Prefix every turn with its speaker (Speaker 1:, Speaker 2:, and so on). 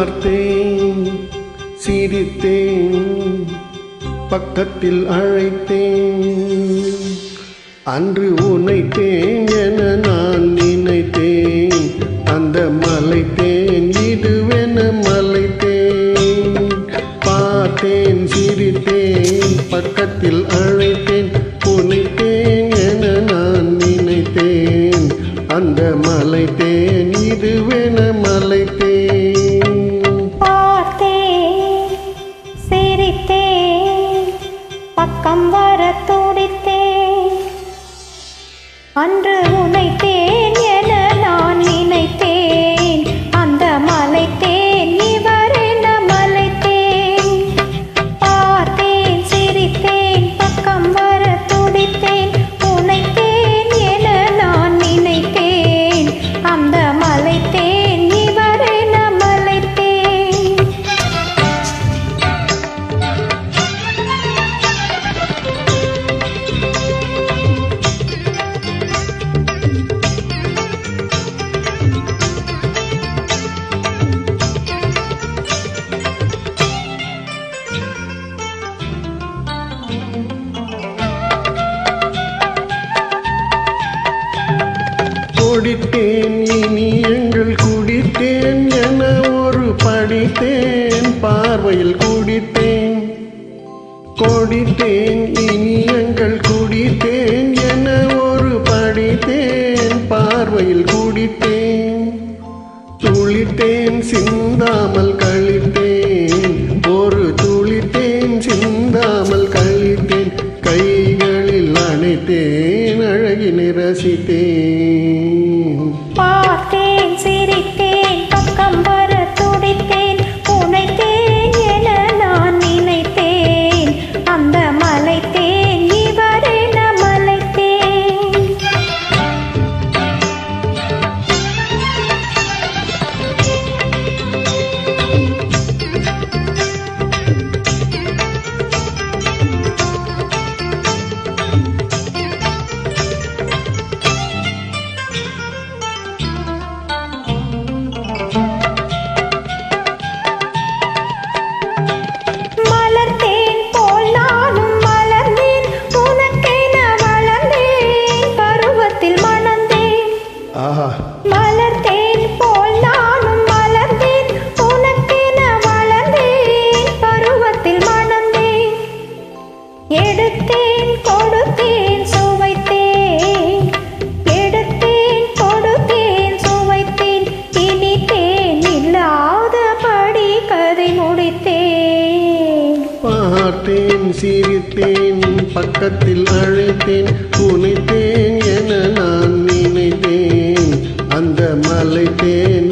Speaker 1: பார்த்தேன் சிரித்தேன் பக்கத்தில் அழைத்தேன். அன்று உனைத்தேன் என நான் நினைத்தேன் அந்த மலைத்தேன் இதுவென மலைத்தேன். பார்த்தேன் சிரித்தேன் பக்கத்தில் அழைத்தேன் புனைத்தேன் என நான் நினைத்தேன். அந்த மலைத்தேன் இதுவென மலைத்தேன்.
Speaker 2: பக்கம் வர துடித்தே. அன்று உனைத்தே
Speaker 1: குடித்தேன் இனி எங்கள் குடித்தேன் என ஒரு படித்தேன் பார்வையில் குடித்தேன். கொடித்தேன் இனி எங்கள் குடித்தேன் என ஒரு படித்தேன் பார்வையில் குடித்தேன். துளித்தேன் சிந்தாமல் பார்த்தேன் அழகி ரசித்தேன்
Speaker 2: பார்த்தேன். பார்த்தேன் சிரித்தேன் பக்கத்தில் அழைத்தேன். புனைத்தேன் என நான் நினைத்தேன். அந்த
Speaker 1: மலை தேன்